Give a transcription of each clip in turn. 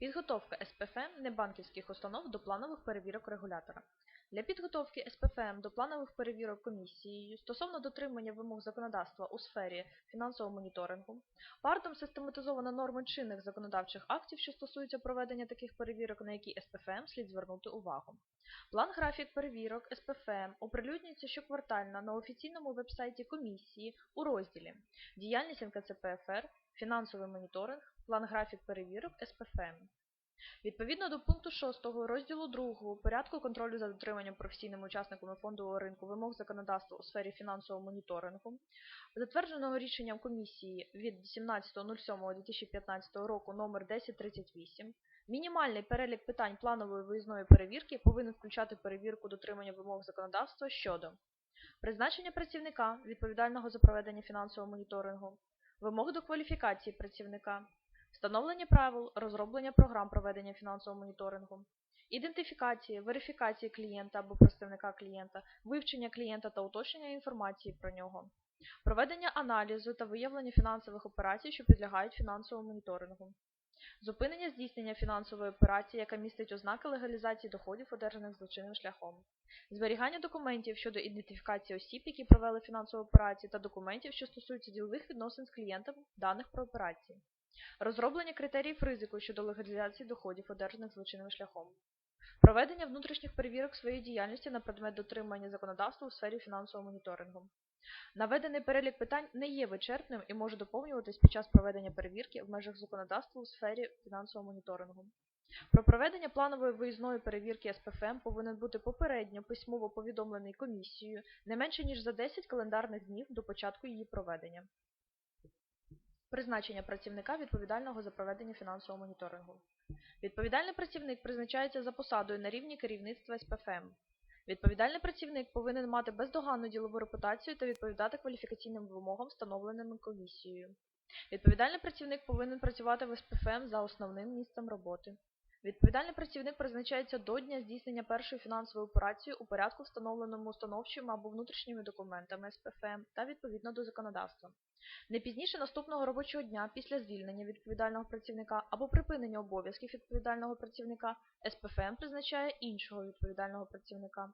Підготовка СПФ небанківських установ до планових перевірок регулятора. Для підготовки СПФМ до планових перевірок комісією стосовно дотримання вимог законодавства у сфері фінансового моніторингу, ПАРТом систематизовано норми чинних законодавчих актів, що стосуються проведення таких перевірок, на які СПФМ слід звернути увагу. План-графік перевірок СПФМ оприлюднюється щоквартально на офіційному вебсайті комісії у розділі Діяльність НКЦПФР, фінансовий моніторинг, план-графік перевірок СПФМ. Відповідно до пункту 6 розділу 2 порядку контролю за дотриманням професійними учасниками фондового ринку вимог законодавства у сфері фінансового моніторингу, затвердженого рішенням комісії від 17.07.2015 року номер 1038, мінімальний перелік питань планової виїзної перевірки повинен включати перевірку дотримання вимог законодавства щодо призначення працівника, відповідального за проведення фінансового моніторингу, вимог до кваліфікації працівника, встановлення правил, розроблення програм проведення фінансового моніторингу, ідентифікації, верифікації клієнта або представника клієнта, вивчення клієнта та уточнення інформації про нього, проведення аналізу та виявлення фінансових операцій, що підлягають фінансовому моніторингу, зупинення здійснення фінансової операції, яка містить ознаки легалізації доходів, одержаних злочинним шляхом, зберігання документів щодо ідентифікації осіб, які провели фінансову операцію, та документів, що стосуються ділових відносин з клієнтом даних про операції. Розроблення критеріїв ризику щодо легалізації доходів, одержаних злочинним шляхом. Проведення внутрішніх перевірок своєї діяльності на предмет дотримання законодавства у сфері фінансового моніторингу. Наведений перелік питань не є вичерпним і може доповнюватись під час проведення перевірки в межах законодавства у сфері фінансового моніторингу. Про проведення планової виїзної перевірки СПФМ повинен бути попередньо письмово повідомлений комісією не менше ніж за 10 календарних днів до початку її проведення. Призначення працівника відповідального за проведення фінансового моніторингу. Відповідальний працівник призначається за посадою на рівні керівництва СПФМ. Відповідальний працівник повинен мати бездоганну ділову репутацію та відповідати кваліфікаційним вимогам, встановленим комісією. Відповідальний працівник повинен працювати в СПФМ за основним місцем роботи. Відповідальний працівник призначається до дня здійснення першої фінансової операції у порядку, встановленому установчими або внутрішніми документами СПФМ та відповідно до законодавства. Не пізніше наступного робочого дня після звільнення відповідального працівника або припинення обов'язків відповідального працівника СПФМ призначає іншого відповідального працівника.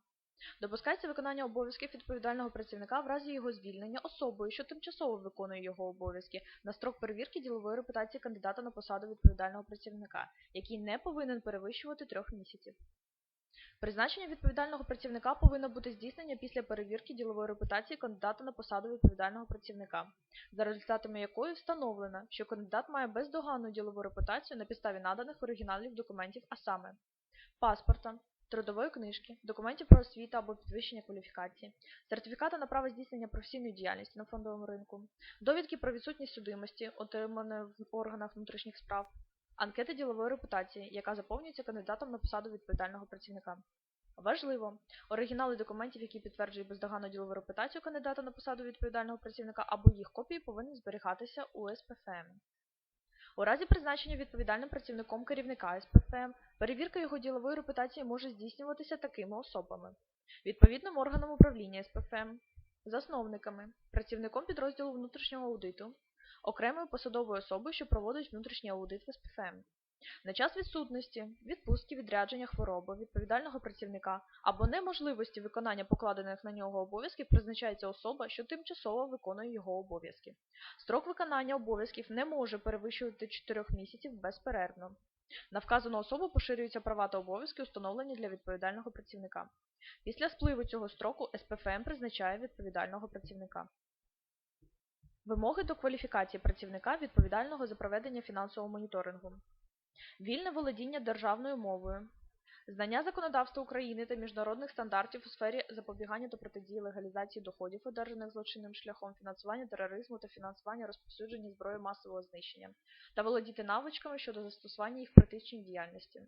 Допускається виконання обов'язків відповідального працівника в разі його звільнення особою, що тимчасово виконує його обов'язки на строк перевірки ділової репутації кандидата на посаду відповідального працівника, який не повинен перевищувати трьох місяців. Призначення відповідального працівника повинно бути здійснення після перевірки ділової репутації кандидата на посаду відповідального працівника, за результатами якої встановлено, що кандидат має бездоганну ділову репутацію на підставі наданих оригіналів документів, а саме паспорта, трудової книжки, документів про освіту або підвищення кваліфікації, сертифіката на право здійснення професійної діяльності на фондовому ринку, довідки про відсутність судимості, отриманої в органах внутрішніх справ, анкети ділової репутації, яка заповнюється кандидатом на посаду відповідального працівника. Важливо! Оригінали документів, які підтверджують бездоганну ділову репутацію кандидата на посаду відповідального працівника або їх копії повинні зберігатися у СПФМ. У разі призначення відповідальним працівником керівника СПФМ, перевірка його ділової репутації може здійснюватися такими особами. Відповідним органом управління СПФМ, засновниками, працівником підрозділу внутрішнього аудиту, окремою посадовою особою, що проводить внутрішній аудит в СПФМ. На час відсутності, відпустки, відрядження хвороби відповідального працівника або неможливості виконання покладених на нього обов'язків призначається особа, що тимчасово виконує його обов'язки. Строк виконання обов'язків не може перевищувати 4 місяців безперервно. На вказану особу поширюються права та обов'язки, установлені для відповідального працівника. Після спливу цього строку СПФМ призначає відповідального працівника. Вимоги до кваліфікації працівника відповідального за проведення фінансового моніторингу. Вільне володіння державною мовою, знання законодавства України та міжнародних стандартів у сфері запобігання та протидії легалізації доходів, одержаних злочинним шляхом фінансування тероризму та фінансування розповсюдження зброї масового знищення, та володіти навичками щодо застосування їх в практичній діяльності.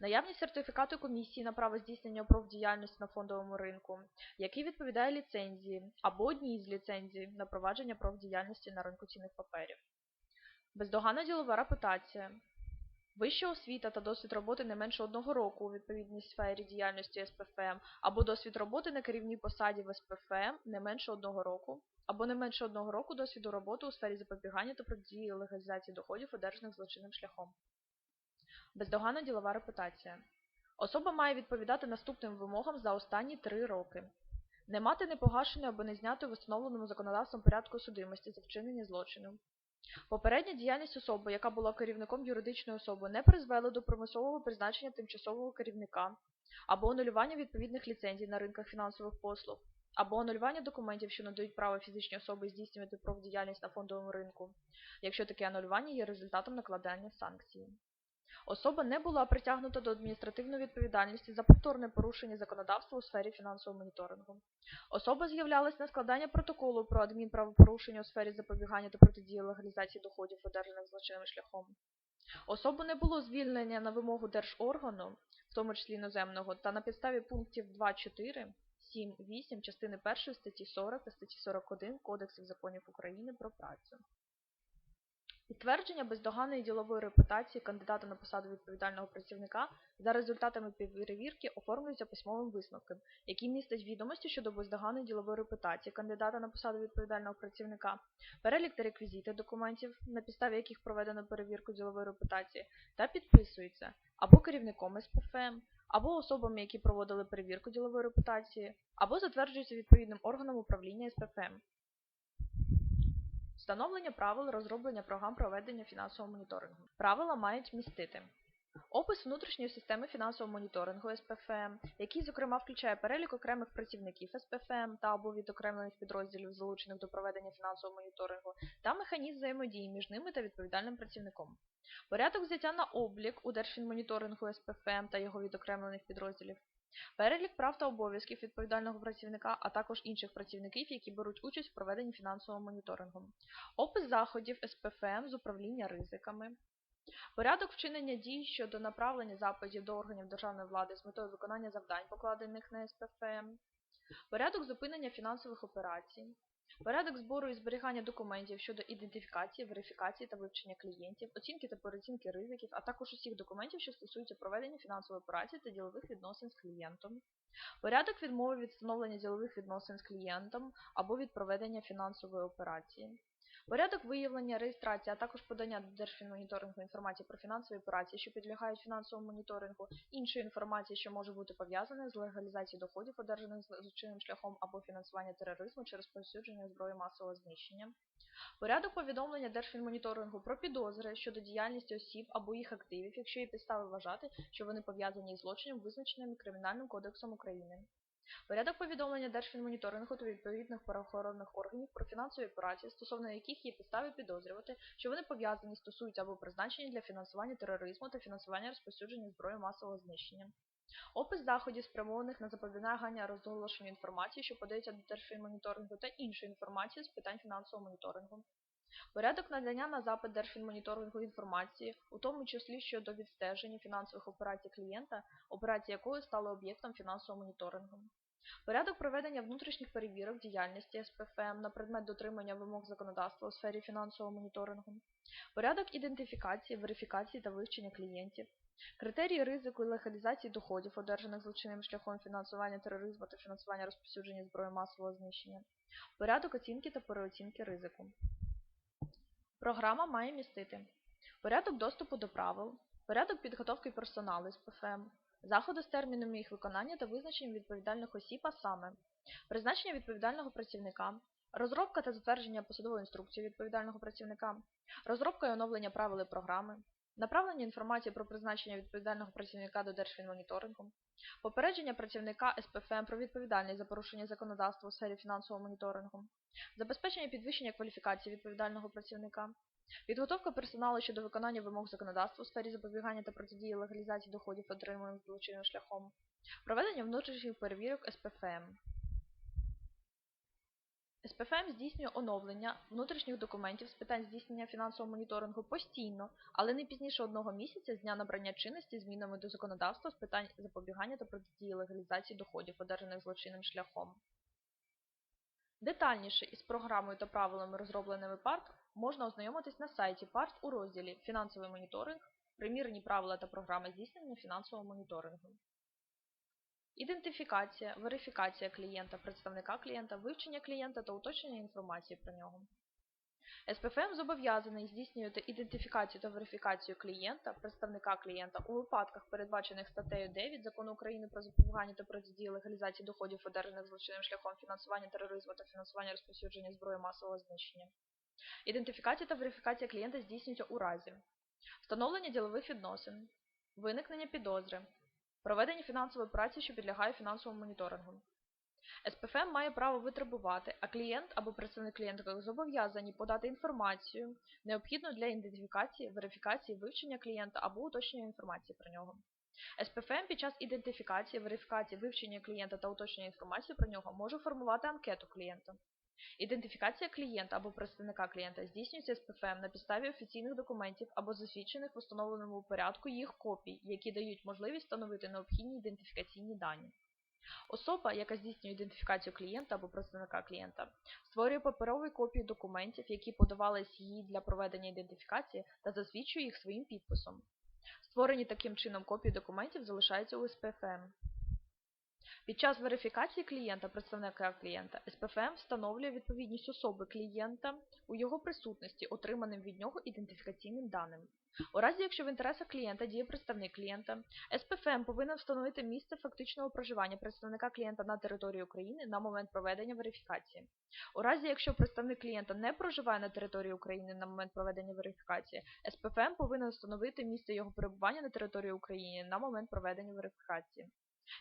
Наявність сертифікату комісії на право здійснення профдіяльності на фондовому ринку, який відповідає ліцензії або одній з ліцензій на провадження профдіяльності на ринку цінних паперів. Бездоганна ділова репутація, Вища освіта та досвід роботи не менше одного року у відповідній сфері діяльності СПФМ, або досвід роботи на керівній посаді в СПФМ не менше одного року, або не менше одного року досвіду роботи у сфері запобігання та протидії легалізації доходів, одержаних злочинним шляхом. Бездоганна ділова репутація. Особа має відповідати наступним вимогам за останні три роки. Не мати непогашеної або не знятої в установленому законодавством порядку судимості за вчинення злочину. Попередня діяльність особи, яка була керівником юридичної особи, не призвела до примусового призначення тимчасового керівника або анулювання відповідних ліцензій на ринках фінансових послуг, або анулювання документів, що надають право фізичній особи здійснювати профдіяльність на фондовому ринку, якщо таке анулювання є результатом накладання санкції. Особа не була притягнута до адміністративної відповідальності за повторне порушення законодавства у сфері фінансового моніторингу. Особа з'являлась на складання протоколу про адмінправопорушення у сфері запобігання та протидії легалізації доходів, одержаних злочинним шляхом. Особу не було звільнення на вимогу держоргану, в тому числі іноземного, та на підставі пунктів 2.4, 7, 8 частини 1 статті 40 та статті 41 Кодексів законів України про працю. Підтвердження бездоганної ділової репутації кандидата на посаду відповідального працівника за результатами перевірки оформлюється письмовим висновком, який містить відомості щодо бездоганної ділової репутації кандидата на посаду відповідального працівника, перелік та реквізити документів, на підставі яких проведено перевірку ділової репутації, та підписується або керівником СПФМ, або особами, які проводили перевірку ділової репутації, або затверджується відповідним органом управління СПФМ. Встановлення правил розроблення програм проведення фінансового моніторингу. Правила мають містити опис внутрішньої системи фінансового моніторингу СПФМ, який, зокрема, включає перелік окремих працівників СПФМ та або відокремлених підрозділів, залучених до проведення фінансового моніторингу, та механізм взаємодії між ними та відповідальним працівником. Порядок взяття на облік у Держфінмоніторингу СПФМ та його відокремлених підрозділів. Перелік прав та обов'язків відповідального працівника, а також інших працівників, які беруть участь в проведенні фінансового моніторингу. Опис заходів СПФМ з управління ризиками. Порядок вчинення дій щодо направлення запитів до органів державної влади з метою виконання завдань, покладених на СПФМ. Порядок зупинення фінансових операцій. Порядок збору і зберігання документів щодо ідентифікації, верифікації та вивчення клієнтів, оцінки та переоцінки ризиків, а також усіх документів, що стосуються проведення фінансової операції та ділових відносин з клієнтом. Порядок відмови від встановлення ділових відносин з клієнтом або від проведення фінансової операції. Порядок виявлення, реєстрації, а також подання до Держфінмоніторингу інформації про фінансові операції, що підлягають фінансовому моніторингу, іншої інформації, що може бути пов'язана з легалізацією доходів, одержаних злочинним шляхом або фінансування тероризму через розповсюдження зброї масового знищення. Порядок повідомлення Держфінмоніторингу про підозри щодо діяльності осіб або їх активів, якщо є підстави вважати, що вони пов'язані із злочином, визначеним Кримінальним кодексом України. Порядок повідомлення Держфінмоніторингу та відповідних правоохоронних органів про фінансові операції, стосовно яких є підстави підозрювати, що вони пов'язані, стосуються або призначені для фінансування тероризму та фінансування розповсюдження зброї масового знищення. Опис заходів, спрямованих на запобігання розголошенню інформації, що подається до Держфінмоніторингу та іншої інформації з питань фінансового моніторингу. Порядок надання на запит Держфінмоніторингу інформації, у тому числі щодо відстеження фінансових операцій клієнта, операції якої стали об'єктом фінансового моніторингу. Порядок проведення внутрішніх перевірок діяльності СПФМ на предмет дотримання вимог законодавства у сфері фінансового моніторингу. Порядок ідентифікації, верифікації та вивчення клієнтів. Критерії ризику і легалізації доходів, одержаних злочинним шляхом фінансування тероризму та фінансування розповсюдження зброї масового знищення. Порядок оцінки та переоцінки ризику. Програма має містити порядок доступу до правил, порядок підготовки персоналу з ПФМ, заходи з термінами їх виконання та визначенням відповідальних осіб, а саме призначення відповідального працівника, розробка та затвердження посадової інструкції відповідального працівника, розробка і оновлення правил і програми, направлення інформації про призначення відповідального працівника до Держфінмоніторингу, попередження працівника СПФМ про відповідальність за порушення законодавства у сфері фінансового моніторингу, забезпечення підвищення кваліфікації відповідального працівника, підготовка персоналу щодо виконання вимог законодавства у сфері запобігання та протидії легалізації доходів, отриманих злочинним шляхом, проведення внутрішніх перевірок СПФМ. СПФМ здійснює оновлення внутрішніх документів з питань здійснення фінансового моніторингу постійно, але не пізніше одного місяця з дня набрання чинності змінами до законодавства з питань запобігання та протидії легалізації доходів, одержаних злочинним шляхом. Детальніше із програмою та правилами, розробленими ПАРТ, можна ознайомитись на сайті ПАРТ у розділі Фінансовий моніторинг, примірені правила та програми здійснення фінансового моніторингу. Ідентифікація, верифікація клієнта, представника клієнта, вивчення клієнта та уточнення інформації про нього. СПФМ зобов'язаний здійснювати ідентифікацію та верифікацію клієнта, представника клієнта у випадках, передбачених статтею 9 Закону України про запобігання та протидії легалізації доходів, одержаних злочинним шляхом фінансування тероризму та фінансування розповсюдження зброї масового знищення. Ідентифікація та верифікація клієнта здійснюється у разі встановлення ділових відносин, виникнення підозри, проведення фінансової операції, що підлягає фінансовому моніторингу. СПФМ має право витребувати, а клієнт або представник клієнта зобов'язані подати інформацію, необхідну для ідентифікації, верифікації, вивчення клієнта або уточнення інформації про нього. СПФМ під час ідентифікації, верифікації, вивчення клієнта та уточнення інформації про нього може формувати анкету клієнта. Ідентифікація клієнта або представника клієнта здійснюється СПФМ на підставі офіційних документів або засвідчених в установленому порядку їх копій, які дають можливість встановити необхідні ідентифікаційні дані. Особа, яка здійснює ідентифікацію клієнта або представника клієнта, створює паперові копії документів, які подавались їй для проведення ідентифікації та засвідчує їх своїм підписом. Створені таким чином копії документів залишаються у СПФМ. Під час верифікації клієнта, представника клієнта, СПФМ встановлює відповідність особи клієнта у його присутності, отриманим від нього ідентифікаційним даним. У разі, якщо в інтересах клієнта діє представник клієнта, СПФМ повинен встановити місце фактичного проживання представника клієнта на території України на момент проведення верифікації. У разі, якщо представник клієнта не проживає на території України на момент проведення верифікації, СПФМ повинен встановити місце його перебування на території України на момент проведення верифікації.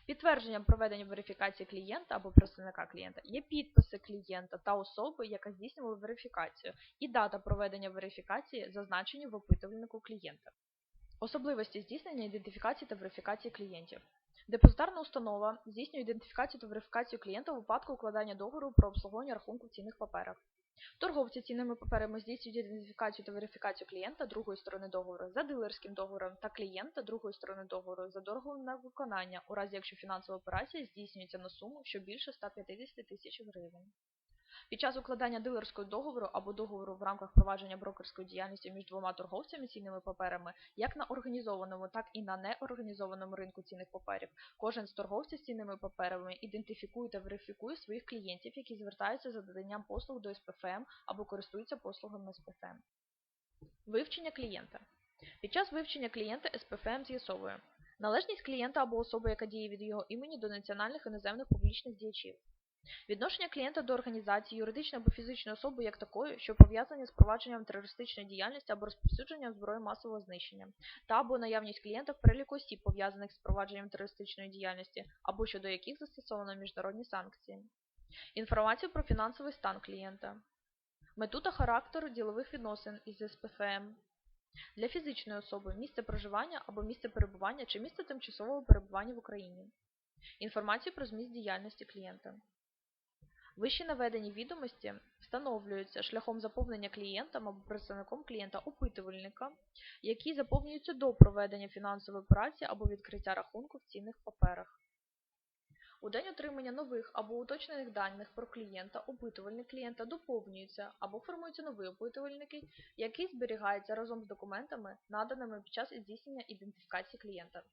Підтвердженням проведення верифікації клієнта або представника клієнта є підписи клієнта та особи, яка здійснювала верифікацію, і дата проведення верифікації зазначені в опитувальнику клієнта. Особливості здійснення ідентифікації та верифікації клієнтів. Депозитарна установа здійснює ідентифікацію та верифікацію клієнта у випадку укладання договору про обслуговування рахунку в цінних паперах. Торговці цінними паперами здійснюють ідентифікацію та верифікацію клієнта другої сторони договору за дилерським договором та клієнта другої сторони договору за договором на виконання, у разі якщо фінансова операція здійснюється на суму, що більше 150 тисяч гривень. Під час укладання дилерського договору або договору в рамках провадження брокерської діяльності між двома торговцями цінними паперами, як на організованому, так і на неорганізованому ринку цінних паперів, кожен з торговців з цінними паперами ідентифікує та верифікує своїх клієнтів, які звертаються за наданням послуг до СПФМ або користуються послугами СПФМ. Вивчення клієнта. Під час вивчення клієнта СПФМ з'ясовує належність клієнта або особи, яка діє від його імені до національних іноземних публічних діячів. Відношення клієнта до організації, юридичної або фізичної особи як такої, що пов'язані з провадженням терористичної діяльності або розповсюдженням зброї масового знищення, та або наявність клієнта в переліку осіб, пов'язаних з провадженням терористичної діяльності, або щодо яких застосовано міжнародні санкції. Інформацію про фінансовий стан клієнта. Мету та характер ділових відносин із СПФМ. Для фізичної особи місце проживання або місце перебування чи місце тимчасового перебування в Україні. Інформацію про зміст діяльності клієнта. Вище наведені відомості встановлюються шляхом заповнення клієнтом або представником клієнта опитувальника, які заповнюються до проведення фінансової операції або відкриття рахунку в цінних паперах. У день отримання нових або уточнених даних про клієнта, опитувальник клієнта доповнюється або формується новий опитувальник, який зберігається разом з документами, наданими під час здійснення ідентифікації клієнта.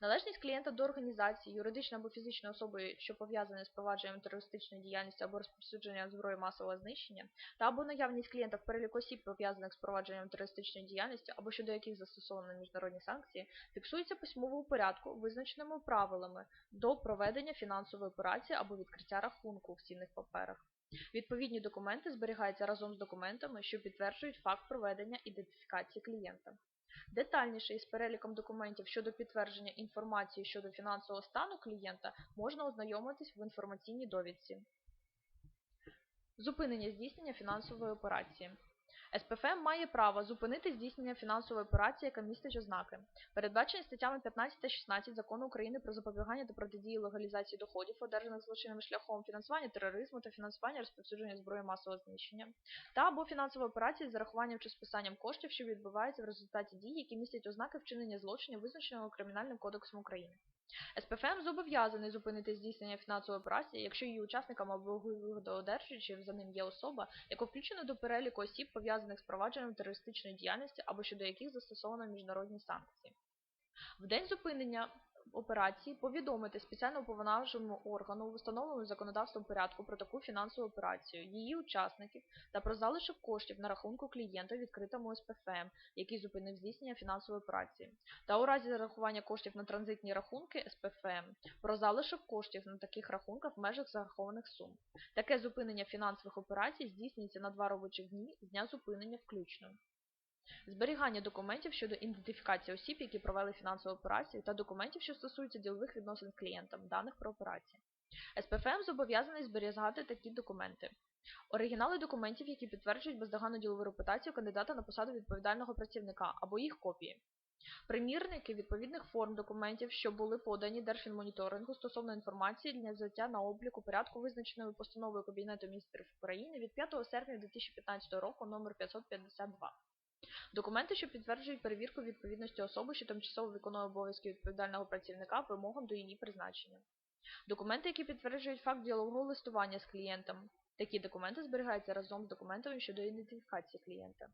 Належність клієнта до організації, юридичної або фізичної особи, що пов'язані з провадженням терористичної діяльності або розповсюдженням зброї масового знищення, та або наявність клієнта в переліку осіб, пов'язаних з провадженням терористичної діяльності, або щодо яких застосовано міжнародні санкції, фіксується письмово у порядку, визначеними правилами до проведення фінансової операції або відкриття рахунку в цінних паперах. Відповідні документи зберігаються разом з документами, що підтверджують факт проведення ідентифікації клієнта. Детальніше із переліком документів щодо підтвердження інформації щодо фінансового стану клієнта можна ознайомитись в інформаційній довідці. Зупинення здійснення фінансової операції. СПФМ має право зупинити здійснення фінансової операції, яка містить ознаки, передбачені статтями 15 та 16 Закону України про запобігання та протидії легалізації доходів, одержаних злочинним шляхом фінансування тероризму та фінансування розповсюдження зброї масового знищення, та або фінансової операції з зарахуванням чи списанням коштів, що відбуваються в результаті дій, які містять ознаки вчинення злочинів, визначеного Кримінальним кодексом України. СПФМ зобов'язаний зупинити здійснення фінансової операції, якщо її учасникам або вигодоодержувачів за ним є особа, яка включена до переліку осіб, пов'язаних з провадженням терористичної діяльності або щодо яких застосовано міжнародні санкції. В день зупинення операції повідомити спеціально уповноваженому органу в установленому законодавством порядку про таку фінансову операцію, її учасників та про залишок коштів на рахунку клієнта відкритому СПФМ, який зупинив здійснення фінансової операції, та у разі зарахування коштів на транзитні рахунки СПФМ про залишок коштів на таких рахунках в межах зарахованих сум. Таке зупинення фінансових операцій здійснюється на два робочих дні з дня зупинення включно. Зберігання документів щодо ідентифікації осіб, які провели фінансову операцію, та документів, що стосуються ділових відносин з клієнтом, даних про операції. СПФМ зобов'язаний зберігати такі документи. Оригінали документів, які підтверджують бездоганну ділову репутацію кандидата на посаду відповідального працівника або їх копії. Примірники відповідних форм документів, що були подані Держфінмоніторингу стосовно інформації для взяття на облік у порядку визначеною постановою Кабінету міністрів України від 5 серпня 2015 року номер 552. Документи, що підтверджують перевірку відповідності особи, що тимчасово виконує обов'язки відповідального працівника вимогам до її призначення. Документи, які підтверджують факт діалогу листування з клієнтом. Такі документи зберігаються разом з документами щодо ідентифікації клієнта.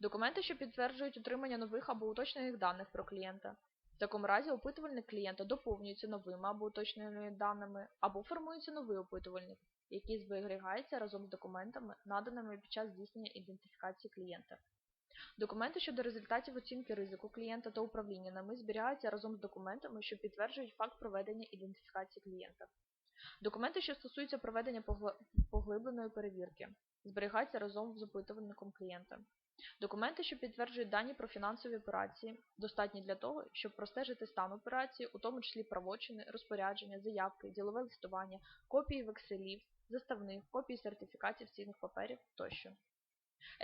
Документи, що підтверджують отримання нових або уточнених даних про клієнта. В такому разі опитувальник клієнта доповнюється новими або уточненими даними, або формується новий опитувальник, який зберігається разом з документами, наданими під час здійснення ідентифікації клієнта. Документи щодо результатів оцінки ризику клієнта та управління ними зберігаються разом з документами, що підтверджують факт проведення ідентифікації клієнта. Документи, що стосуються проведення поглибленої перевірки, зберігаються разом з опитувальником клієнта. Документи, що підтверджують дані про фінансові операції, достатні для того, щоб простежити стан операції, у тому числі правочини, розпорядження, заявки, ділове листування, копії векселів, заставних, копії сертифікатів цінних паперів тощо.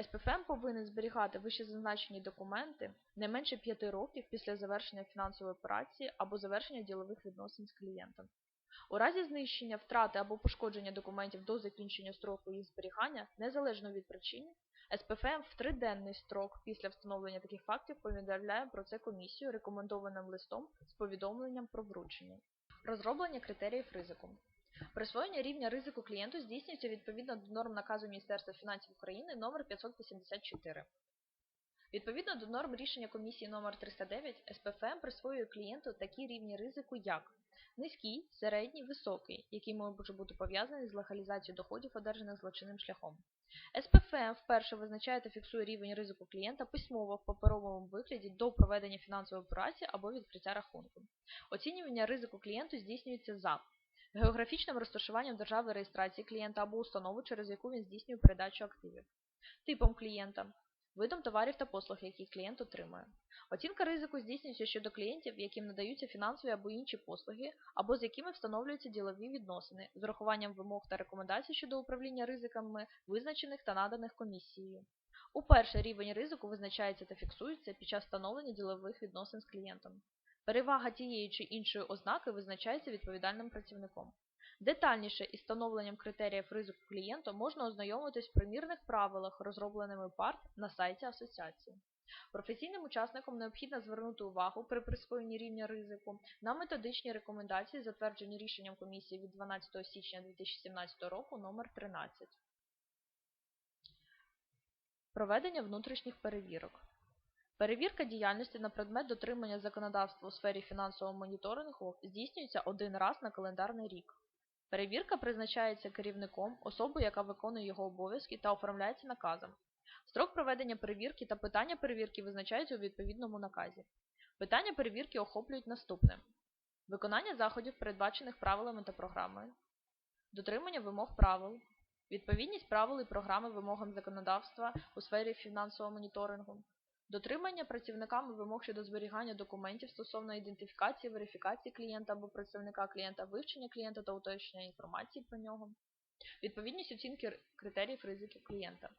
СПФМ повинен зберігати вищезазначені документи не менше 5 років після завершення фінансової операції або завершення ділових відносин з клієнтом. У разі знищення, втрати або пошкодження документів до закінчення строку їх зберігання, незалежно від причини, СПФМ в триденний строк після встановлення таких фактів повідомляє про це комісію рекомендованим листом з повідомленням про вручення. Розроблення критеріїв ризику. Присвоєння рівня ризику клієнту здійснюється відповідно до норм наказу Міністерства фінансів України номер 584. Відповідно до норм рішення комісії номер 309 СПФМ присвоює клієнту такі рівні ризику, як низький, середній, високий, який може бути пов'язаний з легалізацією доходів, одержаних злочинним шляхом. СПФМ вперше визначає та фіксує рівень ризику клієнта письмово в паперовому вигляді до проведення фінансової операції або відкриття рахунку. Оцінювання ризику клієнту здійснюється за географічним розташуванням держави реєстрації клієнта або установи, через яку він здійснює передачу активів, типом клієнта, видом товарів та послуг, які клієнт отримує. Оцінка ризику здійснюється щодо клієнтів, яким надаються фінансові або інші послуги, або з якими встановлюються ділові відносини, з урахуванням вимог та рекомендацій щодо управління ризиками, визначених та наданих комісією. Уперше рівень ризику визначається та фіксується під час встановлення ділових відносин з клієнтом. Перевага тієї чи іншої ознаки визначається відповідальним працівником. Детальніше із встановленням критеріїв ризику клієнта можна ознайомитись в примірних правилах, розробленими ПАРТ на сайті асоціації. Професійним учасникам необхідно звернути увагу при присвоєнні рівня ризику на методичні рекомендації, затверджені рішенням комісії від 12 січня 2017 року номер 13 Проведення внутрішніх перевірок. Перевірка діяльності на предмет дотримання законодавства у сфері фінансового моніторингу здійснюється один раз на календарний рік. Перевірка призначається керівником, особою, яка виконує його обов'язки та оформляється наказом. Строк проведення перевірки та питання перевірки визначаються у відповідному наказі. Питання перевірки охоплюють наступне: виконання заходів, передбачених правилами та програмою, дотримання вимог правил, відповідність правил і програми вимогам законодавства у сфері фінансового моніторингу, Дотримання працівниками вимог щодо зберігання документів стосовно ідентифікації, верифікації клієнта або представника клієнта, вивчення клієнта та уточнення інформації про нього. Відповідність оцінки критеріїв ризиків клієнта.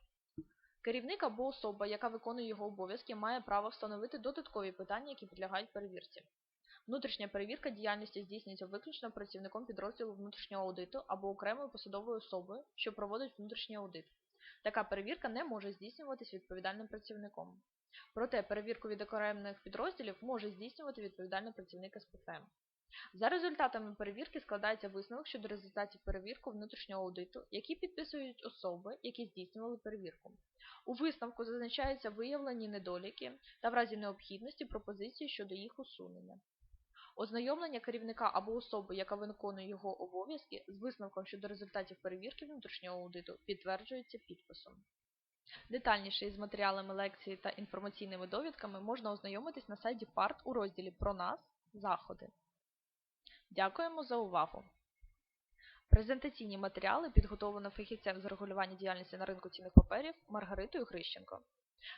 Керівник або особа, яка виконує його обов'язки, має право встановити додаткові питання, які підлягають перевірці. Внутрішня перевірка діяльності здійснюється виключно працівником підрозділу внутрішнього аудиту або окремою посадовою особою, що проводить внутрішній аудит. Така перевірка не може здійснюватись відповідальним працівником. Проте перевірку від окремих підрозділів може здійснювати відповідальний працівник СПФМ. За результатами перевірки складається висновок щодо результатів перевірки внутрішнього аудиту, які підписують особи, які здійснювали перевірку. У висновку зазначаються виявлені недоліки та в разі необхідності пропозиції щодо їх усунення. Ознайомлення керівника або особи, яка виконує його обов'язки, з висновком щодо результатів перевірки внутрішнього аудиту підтверджується підписом. Детальніше із матеріалами лекції та інформаційними довідками можна ознайомитись на сайті ПАРТ у розділі Про нас заходи. Дякуємо за увагу! Презентаційні матеріали підготовлено фахівцем з регулювання діяльності на ринку цінних паперів Маргаритою Грищенко.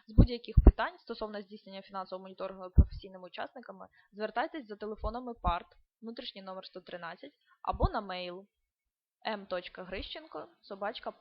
З будь-яких питань стосовно здійснення фінансового моніторингу професійними учасниками звертайтесь за телефонами ПАРТ, внутрішній номер 113 або на мейл собачка